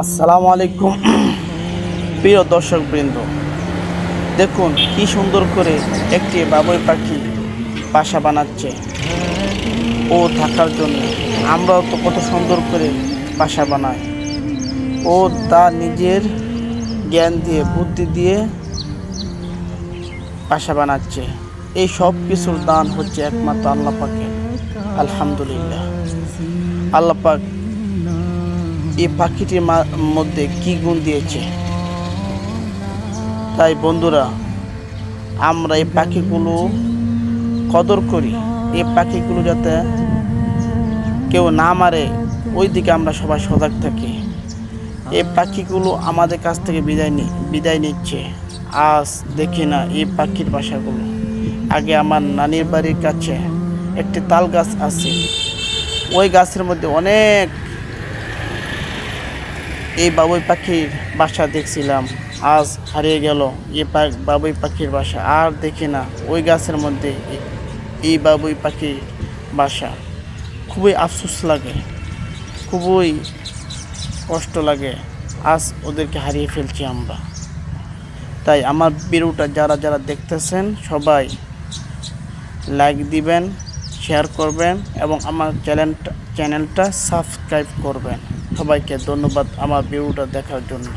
আসসালামু আলাইকুম। প্রিয় দর্শক বৃন্দ দেখুন কি সুন্দর করে একটি বাবুই পাখি বাসা বানাচ্ছে ও থাকার জন্য। আমরাও তো কত সুন্দর করে বাসা বানাই। ও তা নিজের জ্ঞান দিয়ে, বুদ্ধি দিয়ে বাসা বানাচ্ছে। এই সব কিছুর দান হচ্ছে একমাত্র আল্লাহ পাকের। আলহামদুলিল্লাহ। আল্লাহ পাক এই পাখিটির মধ্যে কি গুণ দিয়েছে? তাই বন্ধুরা, আমরা এই পাখিগুলো কদর করি। এই পাখিগুলো যাতে কেউ না মারে ওই দিকে আমরা সবাই সজাগ থাকি। এই পাখিগুলো আমাদের কাছ থেকে বিদায় নি বিদায় নিচ্ছে। আজ দেখি না এই পাখির বাসাগুলো। আগে আমার নানির বাড়ির কাছে একটি তাল গাছ আছে। ওই গাছের মধ্যে অনেক এই বাবুই পাখির বাসা দেখছিলাম। আজ হারিয়ে গেল পা- বাবুই পাখির বাসা। আর দেখি না, ওই গাছের মধ্যে এই বাবুই পাখির বাসা। খুবই আফসোস লাগে, খুবই কষ্ট লাগে। আজ ওদেরকে হারিয়ে ফেলছি আমরা। তাই আমার ভিডিওটা যারা যারা দেখতেছেন, সবাই লাইক দিবেন শেয়ার করবেন এবং আমার চ্যানেলটা চ্যানেলটা সাবস্ক্রাইব করবেন। সবাইকে ধন্যবাদ আমার ভিডিওটা দেখার জন্য।